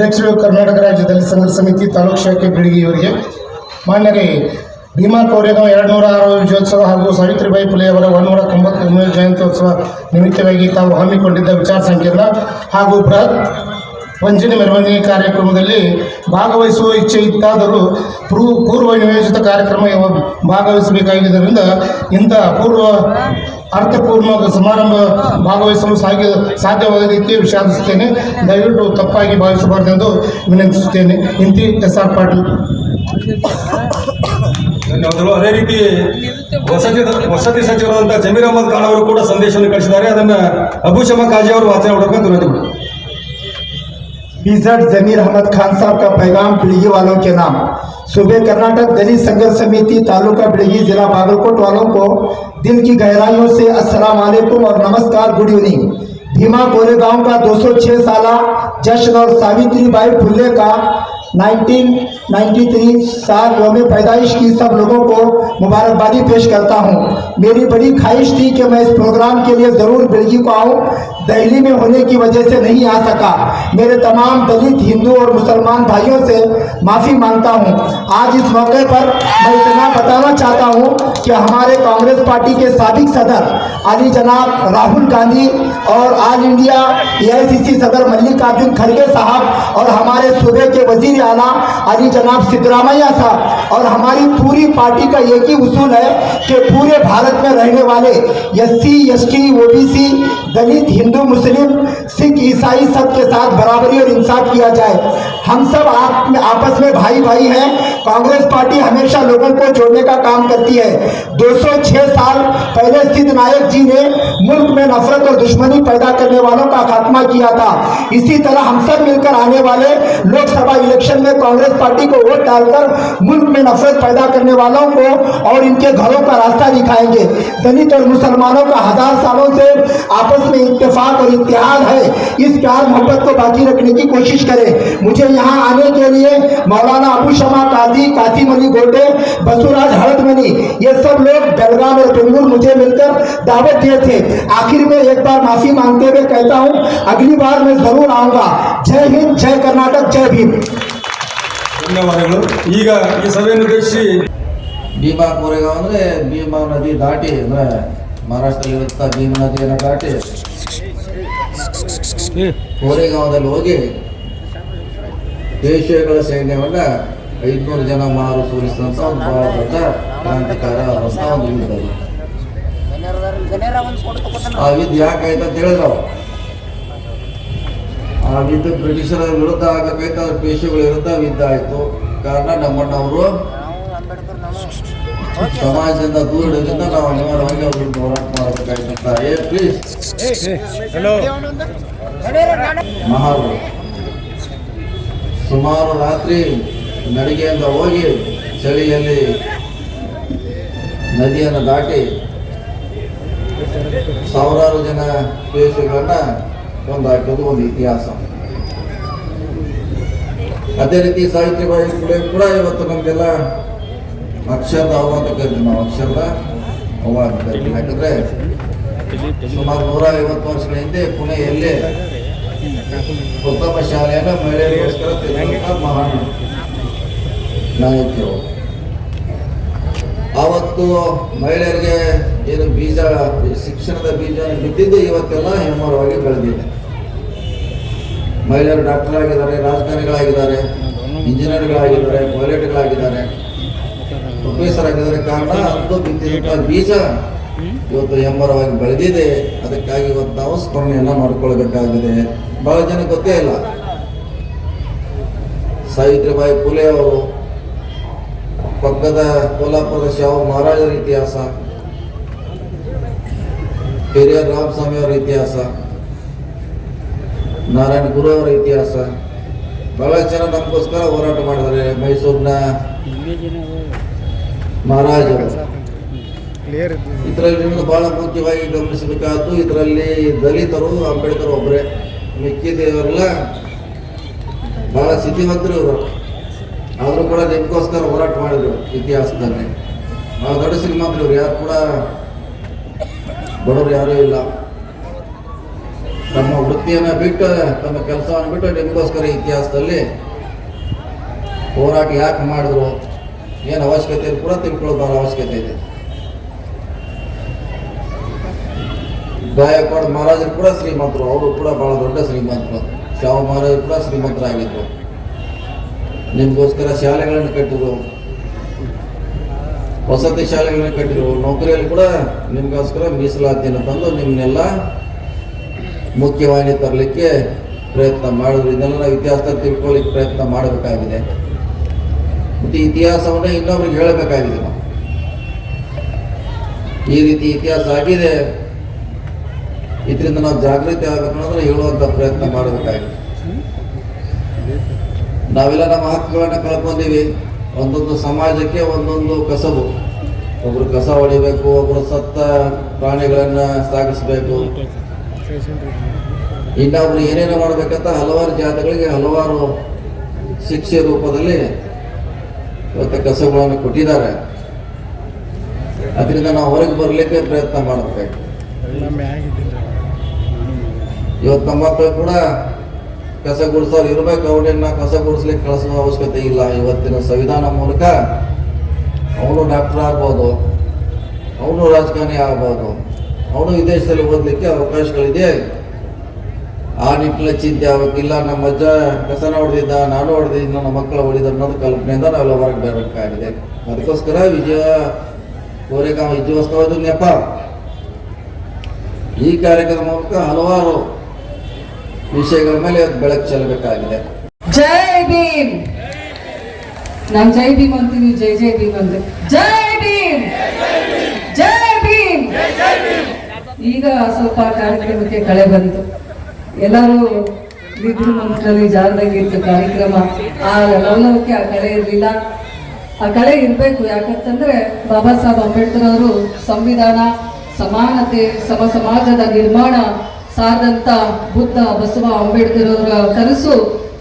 ಅಧ್ಯಕ್ಷರು ಕರ್ನಾಟಕ ರಾಜ್ಯದಲ್ಲಿ ಸಂಘರ್ಷ ಸಮಿತಿ ತಾಲೂಕು ಶಾಖೆ ಬೆಳಗಿಯವರಿಗೆ ಮಾನ್ಯರೇ ಭೀಮಾ ಕೋರೆಗಾಂವ್ ಎರಡು ನೂರ ಆರು ವಿಜಯೋತ್ಸವ ಹಾಗೂ ಸಾವಿತ್ರಿಬಾಯಿ ಫುಲೆ ಅವರ ಒಂದೂರ ತೊಂಬತ್ತೊಂದನೇ ಜಯಂತ್ಯೋತ್ಸವ ನಿಮಿತ್ತವಾಗಿ ತಾವು ಹಮ್ಮಿಕೊಂಡಿದ್ದ ವಿಚಾರ ಸಂಕಿರಣ ಹಾಗೂ ಬೃಹತ್ ವಂಚನೆ ಮೆರವಣಿಗೆ ಕಾರ್ಯಕ್ರಮದಲ್ಲಿ ಭಾಗವಹಿಸುವ ಇಚ್ಛೆ ಇತ್ತಾದರೂ ಪೂರ್ವ ನಿಯೋಜಿತ ಕಾರ್ಯಕ್ರಮ ಭಾಗವಹಿಸಬೇಕಾಗಿದ್ದರಿಂದ ಇಂಥ ಪೂರ್ವ ಅರ್ಥಪೂರ್ಣ ಸಮಾರಂಭ ಭಾಗವಹಿಸಲು ಸಾಧ್ಯ ರೀತಿ ವಿಷಾದಿಸುತ್ತೇನೆ. ದಯವಿಟ್ಟು ತಪ್ಪಾಗಿ ಭಾವಿಸಬಾರದೆಂದು ವಿನಂತಿಸುತ್ತೇನೆ. ಇಂತಿ ಎಸ್ ಆರ್ ಪಾಟೀಲ್. ಧನ್ಯವಾದಗಳು. ಅದೇ ರೀತಿ ವಸತಿ ವಸತಿ ಸಚಿವರಾದಂತಹ ಜಮೀರ್ ಅಹಮದ್ ಖಾನ್ ಅವರು ಕೂಡ ಸಂದೇಶವನ್ನು ಕಳಿಸಿದ್ದಾರೆ. ಅದನ್ನ ಅಬು ಶಮಾ ಕಾಜಿ ಅವರು ವಾಚನ ಮಾಡಬೇಕು बीजट जमीर अहमद खान साहब का पैगाम बिड़गी वालों के नाम। सुबह कर्नाटक दलित संघर्ष समिति तालुका बिड़गी जिला बागलकोट वालों को दिल की गहराइयों से अस्सलाम वालेकुम और नमस्कार, गुड इवनिंग। भीमा कोरेगांव का 206 साल जश्न और सावित्री बाई फुल्ले का 1993 साल योम पैदाइश की सब लोगों को मुबारकबादी पेश करता हूँ। मेरी बड़ी ख्वाहिश थी कि मैं इस प्रोग्राम के लिए ज़रूर बिड़गी को आऊँ। दिल्ली में होने की वजह से नहीं आ सका। मेरे तमाम दलित, हिंदू और मुसलमान भाइयों से माफ़ी माँगता हूँ। आज इस मौके पर मैं इतना बताना चाहता हूँ कि हमारे कांग्रेस पार्टी के सबक सदर अली जनाब राहुल गांधी और ऑल इंडिया एआईसीसी सदर मल्लिकार्जुन खड़गे साहब और हमारे सूबे के वज़ीर आला अली जनाब सिद्धरामैया साहब और हमारी पूरी पार्टी का एक ही उसूल है कि पूरे भारत में रहने वाले एस सी एस टी ओ दलित, हिंदू, मुस्लिम, सिख, ईसाई सब के साथ बराबरी और इंसाफ किया जाए। हम सब आप आपस में भाई भाई हैं। कांग्रेस पार्टी हमेशा लोगों को जोड़ने का काम करती है। 206 साल पहले सिद्ध नायक जी ने मुल्क में नफरत और दुश्मनी पैदा करने वालों का खात्मा किया था। इसी तरह हम सब मिलकर आने वाले लोकसभा इलेक्शन में कांग्रेस पार्टी को वोट डालकर मुल्क में नफरत पैदा करने वालों को और इनके घरों का रास्ता दिखाएंगे दलित और मुसलमानों का हजार सालों से आपस में इत्तेफाक और इतिहाद है इस प्यार मोहब्बत को बाकी रखने की कोशिश करें मुझे यहाँ आने के लिए मौलाना अबू शमा काजी कासिम अली गोटे बसुराज हरदमनी ये सब लोग बेलगाम और बेंगलुरु मुझे मिलकर दावत दिए थे आखिर में एक बार माफी मांगते हुए कहता हूँ अगली बार मैं जरूर आऊंगा जय हिंद जय कर्नाटक जय भीम ಧನ್ಯವಾದಗಳು ಈಗ ಈ ಸಭೆಯನ್ನು ಉದ್ದೇಶಿಸಿ ಭೀಮಾ ಕೋರೆಗಾಂವ್ ಅಂದ್ರೆ ಭೀಮಾ ನದಿ ದಾಟಿ ಅಂದರೆ ಮಹಾರಾಷ್ಟ್ರದಲ್ಲಿರುತ್ತ ಭೀಮ ನದಿಯನ್ನು ದಾಟಿ ಕೋರೆಗಾಂವದಲ್ಲಿ ಹೋಗಿ ದೇಶಗಳ ಸೈನ್ಯವನ್ನ ಐದುನೂರು ಜನ ಮಾರು ಸೋಲಿಸಿದಂಥ ಒಂದು ಬಹಳ ದೊಡ್ಡ ಕ್ರಾಂತಿಕಾರ ಒಂದು ಯುದ್ಧ ಆ ಯುದ್ಧ ಯಾಕಾಯ್ತು ಅಂತ ಹೇಳಿದ್ರು ಅವ್ರು. ಆ ಯುದ್ಧ ಬ್ರಿಟಿಷರ ವಿರುದ್ಧ ಆಗಬೇಕಾದ್ರೆ ದೇಶಗಳ ವಿರುದ್ಧ ಯುದ್ಧ ಆಯ್ತು. ಕಾರಣ ನಮ್ಮಣ್ಣವರು ಸಮಾಜದಿಂದ ದೂರ ಇಡೋದ್ರಿಂದ ನಾವು ಅನಿವಾರ್ಯವಾಗಿ ಅವ್ರಿಗೆ ಹೋರಾಟ ಮಾಡಬೇಕಾಯ್ತಂತ. ಏ ಪ್ಲೀಸ್ ಮಹಾರು ಸುಮಾರು ರಾತ್ರಿ ನಡಿಗೆಯಿಂದ ಹೋಗಿ ಚಳಿಯಲ್ಲಿ ನದಿಯನ್ನು ದಾಟಿ ಸಾವಿರಾರು ಜನ ಪೇಶೆಗಳನ್ನ ಒಂದು ಹಾಕೋದು ಒಂದು ಇತಿಹಾಸ. ಅದೇ ರೀತಿ ಸಾವಿತ್ರಿಬಾಯಿ ಕೂಡ ಇವತ್ತು ನಮಗೆಲ್ಲ ಅಕ್ಷರದ ಅವ್ವ ಅಂತ ನಾವು ಅಕ್ಷರದ ಅವ್ವ ಅಂತ ಯಾಕಂದ್ರೆ ಸುಮಾರು ನೂರ ಐವತ್ತು ವರ್ಷಗಳ ಹಿಂದೆ ಪುಣೆಯಲ್ಲಿ ಉತ್ತಮ ಶಾಲೆಯನ್ನು ಮಹಿಳೆಯರಿಗೋಸ್ಕರ ತೆರೆದಂತ ಮಹಾನ್ ನಾಯಕಿಯರು ಆವತ್ತು ಮಹಿಳೆಯರಿಗೆ ಏನು ಬೀಜ, ಶಿಕ್ಷಣದ ಬೀಜ ಬಿದ್ದಿದ್ದು ಇವತ್ತೆಲ್ಲ ಹೆಮ್ಮರವಾಗಿ ಬೆಳೆದಿದೆ. ಮಹಿಳೆಯರು ಡಾಕ್ಟರ್ ಆಗಿದ್ದಾರೆ, ರಾಜಕಾರಣಿಗಳಾಗಿದ್ದಾರೆ, ಇಂಜಿನಿಯರ್ಗಳಾಗಿದ್ದಾರೆ, ಪೈಲಟ್ಗಳಾಗಿದ್ದಾರೆ. ಪ್ರೊಫೆಸರ್ ಆಗಿದ್ರೆ ಕಾರಣ ಅದು ಬಿದ್ದಿದ್ದ ಬೀಜ ಇವತ್ತು ಹೆಮ್ಮರವಾಗಿ ಬೆಳೆದಿದೆ. ಅದಕ್ಕಾಗಿ ಇವತ್ತು ನಾವು ಸ್ಮರಣೆಯನ್ನ ಮಾಡಿಕೊಳ್ಬೇಕಾಗಿದೆ ಬಹಳ ಜನ ಗೊತ್ತೇ ಇಲ್ಲ. ಸಾವಿತ್ರಿಬಾಯಿ ಫುಲೆ ಅವರು ಪಕ್ಕದ ಕೋಲಾಪುರದ ಶಾವ ಮಹಾರಾಜರ ಇತಿಹಾಸ ಪೆರಿಯಾರ್ ರಾಮಸ್ವಾಮಿ ಅವರ ಇತಿಹಾಸ, ನಾರಾಯಣ ಗುರು ಅವರ ಇತಿಹಾಸ. ಬಹಳ ಜನ ನಮಗೋಸ್ಕರ ಹೋರಾಟ ಮಾಡಿದ್ದಾರೆ ಮೈಸೂರಿನ ಮಹಾರಾಜರು. ಇದರಲ್ಲಿ ನಿಮ್ಮನ್ನು ಬಹಳ ಮುಖ್ಯವಾಗಿ ಗಮನಿಸಬೇಕಾದ್ದು ಇದರಲ್ಲಿ ದಲಿತರು ಅಂಬೇಡ್ಕರ್ ಒಬ್ಬರೇ ಮಿಕ್ಕಿದವರೆಲ್ಲ ಬಹಳ ಸ್ಥಿತಿವಂತರು ಇವರು. ಆದರೂ ಕೂಡ ನಿಮಗೋಸ್ಕರ ಹೋರಾಟ ಮಾಡಿದರು ಇತಿಹಾಸದಲ್ಲಿ. ಬಹಳ ದೊಡ್ಡ ಶ್ರೀಮಂತರು ಇವರು. ಯಾರು ಕೂಡ ಬಡವರು ಯಾರೂ ಇಲ್ಲ. ತಮ್ಮ ವೃತ್ತಿಯನ್ನು ಬಿಟ್ಟು ತಮ್ಮ ಕೆಲಸವನ್ನು ಬಿಟ್ಟು ನಿಮಗೋಸ್ಕರ ಇತಿಹಾಸದಲ್ಲಿ ಹೋರಾಟ ಯಾಕೆ ಮಾಡಿದ್ರು? ಏನು ಅವಶ್ಯಕತೆ ಇದೆ? ಕೂಡ ತಿಳ್ಕೊಳ್ಳೋದಾರ ಅವಶ್ಯಕತೆ ಇದೆ. ಗಾಯಕ್ವಾಡ್ ಮಹಾರಾಜರು ಕೂಡ ಶ್ರೀಮಂತರು, ಅವರು ಕೂಡ ಬಹಳ ದೊಡ್ಡ ಶ್ರೀಮಂತರು. ಶಾವ ಮಹಾರಾಜರು ಕೂಡ ಶ್ರೀಮಂತರಾಗಿದ್ದರು ನಿಮಗೋಸ್ಕರ ಶಾಲೆಗಳನ್ನು ಕಟ್ಟಿದ್ರು. ವಸತಿ ಶಾಲೆಗಳನ್ನು ಕಟ್ಟಿದ್ರು. ನೌಕರಿಯಲ್ಲಿ ಕೂಡ ನಿಮಗೋಸ್ಕರ ಮೀಸಲಾತಿಯನ್ನು ತಂದು ನಿಮ್ಮನ್ನೆಲ್ಲ ಮುಖ್ಯವಾಹಿನಿ ತರಲಿಕ್ಕೆ ಪ್ರಯತ್ನ ಮಾಡಿದ್ರು. ಇದನ್ನೆಲ್ಲ ಇತಿಹಾಸದಲ್ಲಿ ತಿಳ್ಕೊಳ್ಳಿಕ್ಕೆ ಪ್ರಯತ್ನ ಮಾಡಬೇಕಾಗಿದೆ. ಇತಿಹಾಸವನ್ನು ಇನ್ನೊಬ್ರಿಗೆ ಹೇಳಬೇಕಾಗಿದೆ. ಈ ರೀತಿ ಇತಿಹಾಸ ಆಗಿದೆ. ಇದರಿಂದ ನಾವು ಜಾಗೃತಿ ಆಗಬೇಕು ಹೇಳುವಂತ ಪ್ರಯತ್ನ ಮಾಡಬೇಕಾಗಿದೆ. ನಾವೆಲ್ಲ ನಮ್ಮ ಹಕ್ಕುಗಳನ್ನ ಕಳ್ಕೊಂಡಿವಿ. ಒಂದೊಂದು ಸಮಾಜಕ್ಕೆ ಒಂದೊಂದು ಕಸಬು. ಒಬ್ರು ಕಸ ಹೊಡಿಬೇಕು, ಒಬ್ರು ಸತ್ತ ಪ್ರಾಣಿಗಳನ್ನ ಸಾಗಿಸ್ಬೇಕು. ಇನ್ನೊಬ್ರು ಏನೇನೋ ಮಾಡ್ಬೇಕಂತ ಹಲವಾರು ಜಾತಿಗಳಿಗೆ ಹಲವಾರು ಶಿಕ್ಷೆ ರೂಪದಲ್ಲಿ ಇವತ್ತು ಕಸಗಳನ್ನು ಕೊಟ್ಟಿದ್ದಾರೆ. ಅದರಿಂದ ನಾವು ಹೊರಗೆ ಬರಲಿಕ್ಕೆ ಪ್ರಯತ್ನ ಮಾಡಬೇಕು ಇವತ್ತು ನಮ್ಮ ಮಕ್ಕಳು ಕೂಡ ಕಸ ಗುಡಿಸೋರು ಇರಬೇಕು. ಅವ್ರನ್ನ ಕಸ ಗುಡಿಸ್ಲಿಕ್ಕೆ ಕಳಿಸುವ ಅವಶ್ಯಕತೆ ಇಲ್ಲ. ಇವತ್ತಿನ ಸಂವಿಧಾನ ಮೂಲಕ ಅವನು ಡಾಕ್ಟರ್ ಆಗ್ಬೋದು. ಅವನು ರಾಜಕಾರಣಿ ಆಗ್ಬೋದು. ಅವನು ವಿದೇಶದಲ್ಲಿ ಓದಲಿಕ್ಕೆ ಅವಕಾಶಗಳಿದೆ. ಆ ನಿಟ್ಟಿನ ಚಿಂತೆ ಅವಕ್ಕಿಲ್ಲ ನಮ್ಮ ಅಜ್ಜ ಕಸನ ಹೊಡೆದಿದ್ದ, ನಾನು ಹೊಡೆದಿದ್ದ, ನನ್ನ ಮಕ್ಕಳು ಹೊಡೆದ ಅನ್ನೋದು ಕಲ್ಪನೆಯಿಂದ ನಾವೆಲ್ಲ ಹೊರಗೆ ಬರಬೇಕಾಗಿದೆ. ಅದಕ್ಕೋಸ್ಕರ ವಿಜಯ ಕೋರೆಗಾಮ ವಿಜಯೋತ್ಸವದ ನೆಪ ಈ ಕಾರ್ಯಕ್ರಮದ ಮೂಲಕ ಹಲವಾರು ವಿಷಯಗಳ ಮೇಲೆ ಬೆಳಕು ಚೆಲ್ಲಬೇಕಾಗಿದೆ. ಜೈ ಭೀಮ್! ನಾನು ಜೈ ಭೀಮ್ ಅಂತೀವಿ ಜೈ ಜೈ ಭೀಮ್ ಅಂತ ಜೈ ಭೀಮ್! ಜೈ ಭೀಮ್! ಈಗ ಸ್ವಲ್ಪ ಕಾರ್ಯಕ್ರಮಕ್ಕೆ ಕಳೆ ಬಂತು. ಎಲ್ಲರೂ ಇದ್ರು ಮಂತ್ರದಲ್ಲಿ ಜಾರದಂಗೆ ಇತ್ತು ಕಾರ್ಯಕ್ರಮ, ಆ ಲವಲವಕ್ಕೆ ಆ ಕಳೆ ಇರಲಿಲ್ಲ. ಆ ಕಳೆ ಇರಬೇಕು, ಯಾಕಂತಂದ್ರೆ ಬಾಬಾ ಸಾಹೇಬ್ ಅಂಬೇಡ್ಕರ್ ಅವರು ಸಂವಿಧಾನ, ಸಮಾನತೆ, ಸಮ ಸಮಾಜದ ನಿರ್ಮಾಣ ಸಾರದಂತ ಬುದ್ಧ ಬಸವ ಅಂಬೇಡ್ಕರ್ ಅವರ ಕನಸು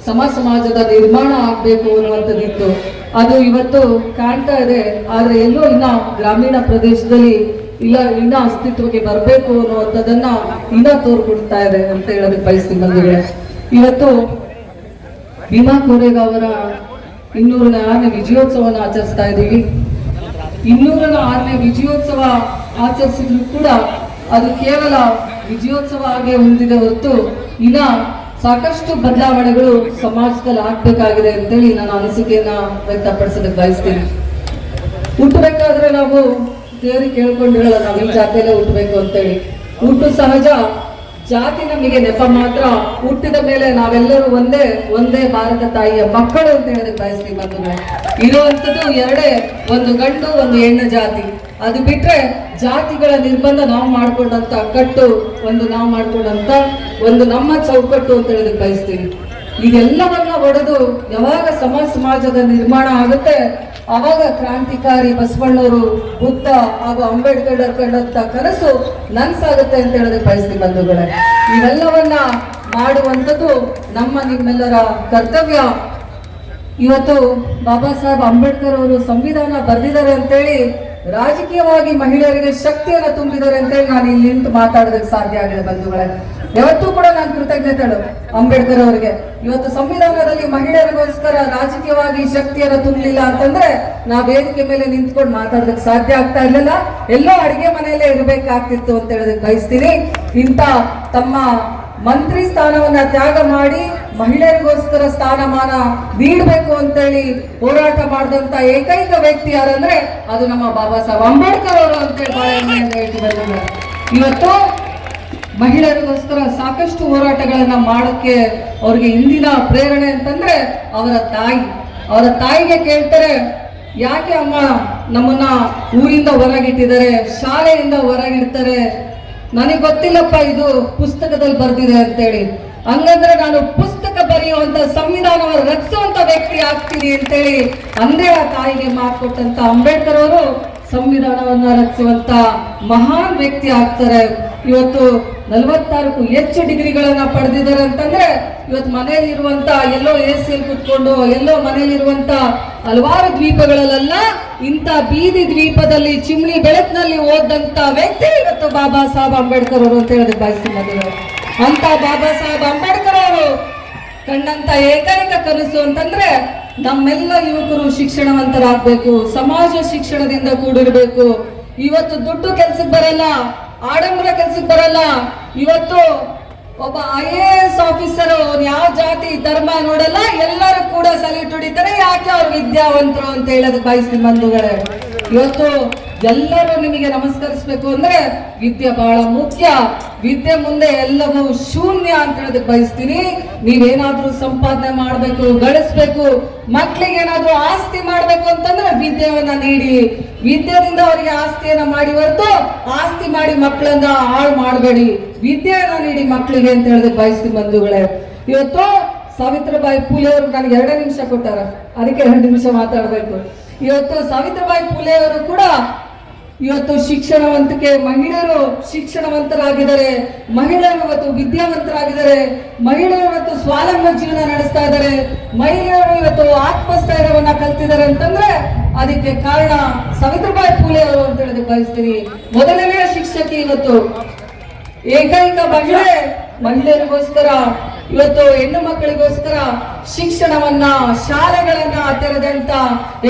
ಸಮ ಸಮಾಜದ ನಿರ್ಮಾಣ ಆಗ್ಬೇಕು ಅನ್ನುವಂಥದ್ದಿತ್ತು. ಅದು ಇವತ್ತು ಕಾಣ್ತಾ ಇದೆ, ಆದ್ರೆ ಎಲ್ಲೋ ಇನ್ನ ಗ್ರಾಮೀಣ ಪ್ರದೇಶದಲ್ಲಿ ಇಲ್ಲ, ಇನ್ನ ಅಸ್ತಿತ್ವಕ್ಕೆ ಬರಬೇಕು ಅನ್ನುವಂಥದ್ದನ್ನ ಇನ್ನ ತೋರ್ಕೊಡ್ತಾ ಇದೆ ಅಂತ ಹೇಳೋದಕ್ಕೆ ಬಯಸ್ತೀನಿ ಬಂಧುಗಳೇ. ಇವತ್ತು ಭೀಮಾ ಕೋರೆಗ ಅವರ ಇನ್ನೂರನೇ ಆರನೇ ವಿಜಯೋತ್ಸವನ ಆಚರಿಸ್ತಾ ಇದ್ದೀವಿ. ಇನ್ನೂರನ ಆರನೇ ವಿಜಯೋತ್ಸವ ಆಚರಿಸಿದ್ರು ಕೂಡ ಅದು ಕೇವಲ ವಿಜಯೋತ್ಸವ ಆಗೇ ಹೊಂದಿದೆ ಹೊರತು ಇನ್ನ ಸಾಕಷ್ಟು ಬದಲಾವಣೆಗಳು ಸಮಾಜದಲ್ಲಿ ಆಗ್ಬೇಕಾಗಿದೆ ಅಂತೇಳಿ ನಾನು ಅನಿಸಿಕೆಯನ್ನ ವ್ಯಕ್ತಪಡಿಸೋದಕ್ಕೆ ಬಯಸ್ತೀನಿ. ಹುಟ್ಟಬೇಕಾದ್ರೆ ನಾವು ದೇವರಿಗೆ ಕೇಳ್ಕೊಂಡಿರಲ್ಲ ನಾವು ಈ ಜಾತಿಯಲ್ಲೇ ಹುಟ್ಟಬೇಕು ಅಂತೇಳಿ. ಹುಟ್ಟು ಸಹಜ. ಜಾತಿ ನಮಗೆ ನೆಪ ಮಾತ್ರ. ಹುಟ್ಟಿದ ಮೇಲೆ ನಾವೆಲ್ಲರೂ ಒಂದೇ ಒಂದೇ ಭಾರತ ತಾಯಿಯ ಮಕ್ಕಳು ಅಂತ ಹೇಳಿದ್ರೆ ಬಯಸ್ತೀವಿ ಬಂಧುಗಳೇ. ಇರುವಂಥದ್ದು ಎರಡೇ, ಒಂದು ಗಂಡು, ಒಂದು ಹೆಣ್ಣು ಜಾತಿ. ಅದು ಬಿಟ್ರೆ ಜಾತಿಗಳ ನಿರ್ಬಂಧ ನಾವು ಮಾಡ್ಕೊಂಡಂತ ಕಟ್ಟು, ಒಂದು ನಾವು ಮಾಡ್ಕೊಂಡಂತ ಒಂದು ನಮ್ಮ ಚೌಕಟ್ಟು ಅಂತ ಹೇಳೋದಕ್ಕೆ ಬಯಸ್ತೀವಿ. ಇದೆಲ್ಲವನ್ನ ಒಡೆದು ಯಾವಾಗ ಸಮಾಜ, ಸಮಾಜದ ನಿರ್ಮಾಣ ಆಗುತ್ತೆ ಅವಾಗ ಕ್ರಾಂತಿಕಾರಿ ಬಸವಣ್ಣವರು ಬುದ್ಧ ಹಾಗೂ ಅಂಬೇಡ್ಕರ್ ಕಂಡಂತ ಕನಸು ನನ್ಸಾಗುತ್ತೆ ಅಂತ ಹೇಳೋದಕ್ಕೆ ಬಯಸ್ತೀನಿ ಬಂಧುಗಳೇ. ಇವೆಲ್ಲವನ್ನ ಮಾಡುವಂಥದ್ದು ನಮ್ಮ ನಿಮ್ಮೆಲ್ಲರ ಕರ್ತವ್ಯ. ಇವತ್ತು ಬಾಬಾ ಸಾಹೇಬ್ ಅಂಬೇಡ್ಕರ್ ಅವರು ಸಂವಿಧಾನ ಬರೆದಿದ್ದಾರೆ ಅಂತೇಳಿ ರಾಜಕೀಯವಾಗಿ ಮಹಿಳೆಯರಿಗೆ ಶಕ್ತಿಯನ್ನು ತುಂಬಿದ್ದಾರೆ ಅಂತೇಳಿ ನಾನು ಇಲ್ಲಿ ನಿಂತು ಮಾತಾಡೋದಕ್ಕೆ ಸಾಧ್ಯ ಆಗಿದೆ ಬಂಧುಗಳೇ. ಯಾವತ್ತೂ ಕೂಡ ನಾನು ಕೃತಜ್ಞತೆಗಳು ಅಂಬೇಡ್ಕರ್ ಅವರಿಗೆ. ಇವತ್ತು ಸಂವಿಧಾನದಲ್ಲಿ ಮಹಿಳೆಯರಿಗೋಸ್ಕರ ರಾಜಕೀಯವಾಗಿ ಶಕ್ತಿಯನ್ನು ತುಂಬಲಿಲ್ಲ ಅಂತಂದ್ರೆ ನಾ ವೇದಿಕೆ ಮೇಲೆ ನಿಂತ್ಕೊಂಡು ಮಾತಾಡೋದಕ್ಕೆ ಸಾಧ್ಯ ಆಗ್ತಾ ಇರಲಿಲ್ಲ. ಎಲ್ಲೋ ಅಡಿಗೆ ಮನೆಯಲ್ಲೇ ಇರಬೇಕಾಗ್ತಿತ್ತು ಅಂತ ಹೇಳೋದಕ್ಕೆ ಬಯಸ್ತೀನಿ. ಇಂಥ ತಮ್ಮ ಮಂತ್ರಿ ಸ್ಥಾನವನ್ನ ತ್ಯಾಗ ಮಾಡಿ ಮಹಿಳೆಯರಿಗೋಸ್ಕರ ಸ್ಥಾನಮಾನ ನೀಡಬೇಕು ಅಂತೇಳಿ ಹೋರಾಟ ಮಾಡಿದಂತ ಏಕೈಕ ವ್ಯಕ್ತಿ ಯಾರಂದ್ರೆ ಅದು ನಮ್ಮ ಬಾಬಾ ಸಾಹೇಬ್ ಅಂಬೇಡ್ಕರ್ ಅವರು ಅಂತೇಳಿ ಬಹಳ ಇವತ್ತು ಮಹಿಳೆಯರಿಗೋಸ್ಕರ ಸಾಕಷ್ಟು ಹೋರಾಟಗಳನ್ನ ಮಾಡೋಕ್ಕೆ ಅವ್ರಿಗೆ ಇಂದಿನ ಪ್ರೇರಣೆ ಅಂತಂದ್ರೆ ಅವರ ತಾಯಿ. ಅವರ ತಾಯಿಗೆ ಕೇಳ್ತಾರೆ, ಯಾಕೆ ಅಮ್ಮ ನಮ್ಮನ್ನ ಊರಿಂದ ಹೊರಗಿಟ್ಟಿದ್ದಾರೆ, ಶಾಲೆಯಿಂದ ಹೊರಗಿಡ್ತಾರೆ? ನನಗೆ ಗೊತ್ತಿಲ್ಲಪ್ಪ ಇದು ಪುಸ್ತಕದಲ್ಲಿ ಬರ್ದಿದೆ ಅಂತೇಳಿ. ಹಂಗಂದ್ರೆ ನಾನು ಪುಸ್ತಕ ಬರೆಯುವಂತ ಸಂವಿಧಾನವನ್ನು ರಚಿಸುವಂತ ವ್ಯಕ್ತಿ ಆಗ್ತೀನಿ ಅಂತೇಳಿ ಅಂದೇ ಆ ತಾಯಿಗೆ ಮಾತು ಕೊಟ್ಟಂತ ಅಂಬೇಡ್ಕರ್ ಅವರು ಸಂವಿಧಾನವನ್ನ ರಚಿಸುವಂತ ಮಹಾನ್ ವ್ಯಕ್ತಿ ಆಗ್ತಾರೆ. ಇವತ್ತು ನಲವತ್ತಾರಕ್ಕೂ ಹೆಚ್ಚು ಡಿಗ್ರಿಗಳನ್ನ ಪಡೆದಿದ್ದಾರೆ ಅಂತಂದ್ರೆ ಇವತ್ತು ಮನೆಯಲ್ಲಿ ಇರುವಂತ ಎಲ್ಲೋ ಎ ಸಿಯಲ್ಲಿ ಕುತ್ಕೊಂಡು, ಎಲ್ಲೋ ಮನೆಯಲ್ಲಿರುವಂತ ಹಲವಾರು ದ್ವೀಪಗಳಲ್ಲೆಲ್ಲ ಇಂಥ ಬೀದಿ ದ್ವೀಪದಲ್ಲಿ ಚಿಮ್ಣಿ ಬೆಳಕಿನಲ್ಲಿ ಓದಂತ ವ್ಯಕ್ತಿ ಇವತ್ತು ಬಾಬಾ ಸಾಹೇಬ್ ಅಂಬೇಡ್ಕರ್ ಅವರು ಅಂತ ಹೇಳೋದಕ್ಕೆ ಬಯಸ್ತೀನಿ ಮದುವೆ ಅಂತ ಬಾಬಾ ಸಾಹೇಬ್ ಅಂಬೇಡ್ಕರ್ ಅವರು ಕಂಡಂತ ಏಕೈಕ ಕನಸು ಅಂತಂದ್ರೆ ನಮ್ಮೆಲ್ಲ ಯುವಕರು ಶಿಕ್ಷಣವಂತರಾಗಬೇಕು, ಸಮಾಜ ಶಿಕ್ಷಣದಿಂದ ಕೂಡಿರಬೇಕು. ಇವತ್ತು ದುಡ್ಡು ಕೆಲ್ಸಕ್ಕೆ ಬರಲ್ಲ ಆಡಂಬರ ಕೆಲ್ಸಕ್ಕೆ ಬರಲ್ಲ. ಇವತ್ತು ಒಬ್ಬ ಐ ಎ ಎಸ್ ಆಫೀಸರ್ ಯಾವ ಜಾತಿ, ಧರ್ಮ ನೋಡಲ್ಲ, ಎಲ್ಲರೂ ಕೂಡ ಸಲ್ಯೂಟ್ ಹೊಡಿತಾರೆ. ಯಾಕೆ ಅವ್ರು ವಿದ್ಯಾವಂತರು ಅಂತ ಹೇಳೋದಕ್ಕೆ ಬಯಸ್ತೀನಿ ಬಂಧುಗಳೇ? ಇವತ್ತು ಎಲ್ಲರೂ ನಿಮಗೆ ನಮಸ್ಕರಿಸ್ಬೇಕು ಅಂದ್ರೆ ವಿದ್ಯೆ ಬಹಳ ಮುಖ್ಯ. ವಿದ್ಯೆ ಮುಂದೆ ಎಲ್ಲವೂ ಶೂನ್ಯ ಅಂತ ಹೇಳೋದಕ್ಕೆ ಬಯಸ್ತೀನಿ ನೀವೇನಾದ್ರೂ ಸಂಪಾದನೆ ಮಾಡಬೇಕು, ಗಳಿಸ್ಬೇಕು, ಮಕ್ಳಿಗೆ ಏನಾದ್ರೂ ಆಸ್ತಿ ಮಾಡ್ಬೇಕು ಅಂತಂದ್ರೆ ವಿದ್ಯೆಯನ್ನ ನೀಡಿ. ವಿದ್ಯೆಯಿಂದ ಅವರಿಗೆ ಆಸ್ತಿಯನ್ನ ಮಾಡಿ ಹೊರತು ಆಸ್ತಿ ಮಾಡಿ ಮಕ್ಕಳನ್ನ ಹಾಳು ಮಾಡಬೇಡಿ. ವಿದ್ಯೆಯನ್ನ ನೀಡಿ ಮಕ್ಕಳಿಗೆ ಅಂತ ಹೇಳೋದಕ್ಕೆ ಬಯಸ್ತೀನಿ ಬಂಧುಗಳೇ. ಇವತ್ತು ಸಾವಿತ್ರಿಬಾಯಿ ಪುಲೆ ಅವರು ನನಗೆ ಎರಡೇ ನಿಮಿಷ ಕೊಟ್ಟಾರ. ಅದಕ್ಕೆ ಎರಡು ನಿಮಿಷ ಮಾತಾಡಬೇಕು. ಇವತ್ತು ಸಾವಿತ್ರಿಬಾಯಿ ಪುಲೆ ಅವರು ಕೂಡ ಇವತ್ತು ಶಿಕ್ಷಣವಂತಿಕೆ, ಮಹಿಳೆಯರು ಶಿಕ್ಷಣವಂತರಾಗಿದ್ದಾರೆ, ಮಹಿಳೆಯರು ಇವತ್ತು ವಿದ್ಯಾವಂತರಾಗಿದ್ದಾರೆ, ಮಹಿಳೆಯರು ಇವತ್ತು ಸ್ವಾಲಂಬ ಜೀವನ ನಡೆಸ್ತಾ ಇದ್ದಾರೆ, ಮಹಿಳೆಯರು ಇವತ್ತು ಆತ್ಮಸ್ಥೈರ್ಯವನ್ನ ಕಲ್ತಿದ್ದಾರೆ ಅಂತಂದ್ರೆ ಅದಕ್ಕೆ ಕಾರಣ ಸವಿತ್ರಬಾಯಿ ಫೂಲೆ ಅವರು ಅಂತ ಹೇಳಿ ಬಯಸ್ತೀನಿ. ಮೊದಲನೇ ಶಿಕ್ಷಕಿ ಇವತ್ತು ಏಕೈಕ ಮಹಿಳೆ ಮಹಿಳೆಯರಿಗೋಸ್ಕರ ಇವತ್ತು ಹೆಣ್ಣು ಮಕ್ಕಳಿಗೋಸ್ಕರ ಶಿಕ್ಷಣವನ್ನ ಶಾಲೆಗಳನ್ನ ತೆರೆದಂತ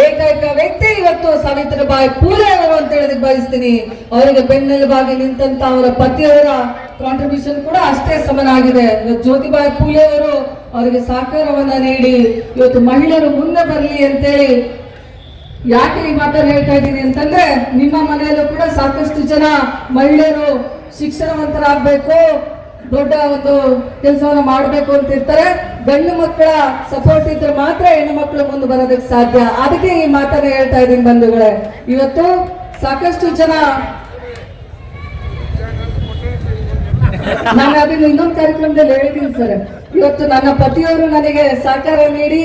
ಏಕೈಕ ವ್ಯಕ್ತಿ ಇವತ್ತು ಸಾವಿತ್ರಿಬಾಯಿ ಪೂಲೆ ಅವರು ಅಂತ ಹೇಳಿ ಬಯಸ್ತೀನಿ ಅವರಿಗೆ ಬೆನ್ನೆಲುಬಾಗಿ ನಿಂತಂತ ಅವರ ಪತಿಯವರ ಕಾಂಟ್ರಿಬ್ಯೂಷನ್ ಕೂಡ ಅಷ್ಟೇ ಸಮನಾಗಿದೆ. ಇವತ್ತು ಜ್ಯೋತಿಬಾಯಿ ಪೂಲೆಯವರು ಅವರು ಅವರಿಗೆ ಸಹಕಾರವನ್ನ ನೀಡಿ ಇವತ್ತು ಮಹಿಳೆಯರು ಮುಂದೆ ಬರಲಿ ಅಂತೇಳಿ ಯಾಕೆ ಈ ಮಾತನ್ನು ಹೇಳ್ತಾ ಇದ್ದೀನಿ ಅಂತಂದ್ರೆ ನಿಮ್ಮ ಮನೆಯಲ್ಲೂ ಕೂಡ ಸಾಕಷ್ಟು ಜನ ಮಹಿಳೆಯರು ಶಿಕ್ಷಣವಂತರಾಗಬೇಕು. ದೊಡ್ಡ ಒಂದು ಕೆಲಸವನ್ನು ಮಾಡಬೇಕು ಅಂತ ಇರ್ತಾರೆ. ಗಂಡು ಮಕ್ಕಳ ಸಪೋರ್ಟ್ ಇದ್ರೆ ಮಾತ್ರ ಹೆಣ್ಣು ಮಕ್ಕಳು ಮುಂದೆ ಬರೋದಕ್ಕೆ ಸಾಧ್ಯ. ಅದಕ್ಕೆ ಈ ಮಾತನ್ನ ಹೇಳ್ತಾ ಇದ್ದೀನಿ ಬಂಧುಗಳೇ. ಇವತ್ತು ಸಾಕಷ್ಟು ಜನ ನಾನು ಅದನ್ನ ಇನ್ನೊಂದು ಕಾರ್ಯಕ್ರಮದಲ್ಲಿ ಹೇಳಿದ್ದೀನಿ ಸರ್. ಇವತ್ತು ನನ್ನ ಪತಿಯವರು ನನಗೆ ಸಹಕಾರ ನೀಡಿ,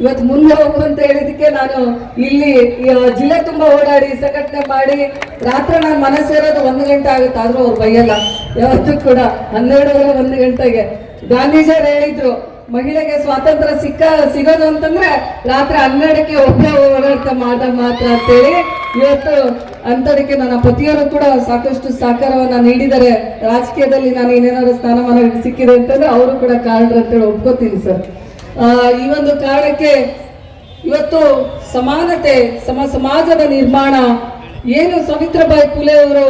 ಇವತ್ತು ಮುಂದೆ ಹೋಗು ಅಂತ ಹೇಳಿದಕ್ಕೆ ನಾನು ಇಲ್ಲಿ ಜಿಲ್ಲೆ ತುಂಬಾ ಓಡಾಡಿ ಸಂಘಟನೆ ಮಾಡಿ, ರಾತ್ರಿ ನಾನು ಮನಸ್ಸಿರೋದು ಸೇರೋದು ಒಂದು ಗಂಟೆ ಆಗುತ್ತೆ, ಆದ್ರೂ ಅವ್ರು ಬೈಯಲ್ಲ. ಯಾವತ್ತೂ ಕೂಡ ಹನ್ನೆರಡುವರೆ, ಒಂದು ಗಂಟೆಗೆ. ಗಾಂಧೀಜಿಯವರು ಹೇಳಿದ್ರು, ಮಹಿಳೆಗೆ ಸ್ವಾತಂತ್ರ್ಯ ಸಿಕ್ಕ, ಸಿಗೋದು ಅಂತಂದ್ರೆ ರಾತ್ರಿ ಹನ್ನೆರಡಕ್ಕೆ ಒಬ್ಬ ಓಡಾಡ್ತಾ ಮಾಡ ಮಾತ್ರ ಅಂತೇಳಿ. ಇವತ್ತು ಅಂಥದಕ್ಕೆ ನನ್ನ ಪತಿಯರು ಕೂಡ ಸಾಕಷ್ಟು ಸಹಕಾರವನ್ನ ನೀಡಿದರೆ ರಾಜಕೀಯದಲ್ಲಿ ನಾನು ಏನೇನಾದ್ರು ಸ್ಥಾನಮಾನ ಸಿಕ್ಕಿದೆ ಅಂತಂದ್ರೆ ಅವರು ಕೂಡ ಕಾರಣರು ಅಂತೇಳಿ ಒಪ್ಕೋತೀನಿ ಸರ್. ಈ ಒಂದು ಕಾರಣಕ್ಕೆ ಇವತ್ತು ಸಮಾನತೆ, ಸಮ, ಸಮಾಜದ ನಿರ್ಮಾಣ, ಏನು ಸವಿತ್ರಬಾಯಿ ಪುಲೆ ಅವರು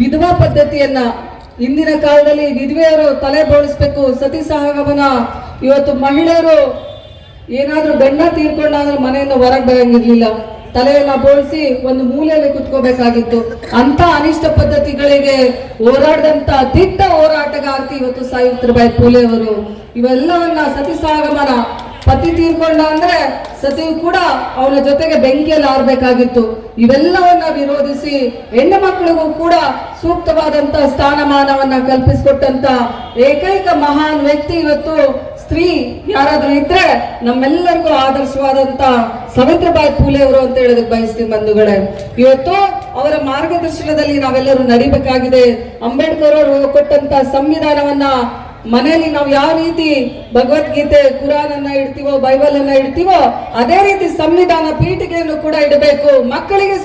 ವಿಧವಾ ಪದ್ಧತಿಯನ್ನ ಇಂದಿನ ಕಾಲದಲ್ಲಿ ವಿಧವೆಯರು ತಲೆ ಬೋಳಿಸ್ಬೇಕು, ಸತಿ ಸಹಗಮನ ಇವತ್ತು ಮಹಿಳೆಯರು ಏನಾದ್ರೂ ಗಂಡ ತೀರ್ಕೊಂಡಾದ್ರೂ ಮನೆಯಿಂದ ಹೊರಗೆ ಬರಂಗಿರ್ಲಿಲ್ಲ. ತಲೆಯನ್ನ ಬೋಳಿಸಿ ಒಂದು ಮೂಲೆಯಲ್ಲಿ ಕುತ್ಕೋಬೇಕಾಗಿತ್ತು. ಅಂತ ಅನಿಷ್ಟ ಪದ್ಧತಿಗಳಿಗೆ ಹೋರಾಡದಂತ ದಿಟ್ಟ ಹೋರಾಟಗಾರ್ತಿ ಇವತ್ತು ಸಾವಿತ್ರಿಬಾಯಿ ಪೂಲೆ ಅವರು. ಇವೆಲ್ಲವನ್ನ ಸತಿ ಸಹಗಮನ ಪತಿ ತೀರ್ಕೊಂಡ ಅಂದ್ರೆ ಸತಿಯು ಕೂಡ ಅವನ ಜೊತೆಗೆ ಬೆಂಕಿಯಲ್ಲಿ ಆರ್ಬೇಕಾಗಿತ್ತು. ಇವೆಲ್ಲವನ್ನ ವಿರೋಧಿಸಿ ಹೆಣ್ಣು ಮಕ್ಕಳಿಗೂ ಕೂಡ ಸೂಕ್ತವಾದಂತ ಸ್ಥಾನಮಾನವನ್ನ ಕಲ್ಪಿಸಿಕೊಟ್ಟಂತ ಏಕೈಕ ಮಹಾನ್ ವ್ಯಕ್ತಿ ಇವತ್ತು ಸ್ತ್ರೀ. ಯಾರಾದ್ರೂ ಇದ್ರೆ ನಮ್ಮೆಲ್ಲರಿಗೂ ಆದರ್ಶವಾದಂತ ಸವಿತ್ರಬಾಯಿ ಪೂಲೆ ಅವರು ಅಂತ ಹೇಳೋದಕ್ಕೆ ಬಯಸ್ತೀನಿ ಬಂಧುಗಳೇ. ಇವತ್ತು ಅವರ ಮಾರ್ಗದರ್ಶನದಲ್ಲಿ ನಾವೆಲ್ಲರೂ ನಡಿಬೇಕಾಗಿದೆ. ಅಂಬೇಡ್ಕರ್ ಅವರು ಕೊಟ್ಟಂತ ಸಂವಿಧಾನವನ್ನ ಮನೆಯಲ್ಲಿ ನಾವು ಯಾವ ರೀತಿ ಭಗವದ್ಗೀತೆ ಕುರಾನ್ ಅನ್ನ ಇಡ್ತೀವೋ ಬೈಬಲ್ ಅನ್ನ ಇಡ್ತೀವೋ, ಅದೇ ರೀತಿ ಸಂವಿಧಾನ ಪೀಠಿಗೆಯನ್ನು ಕೂಡ ಇಡಬೇಕು. ಮಕ್ಕಳಿಗೆ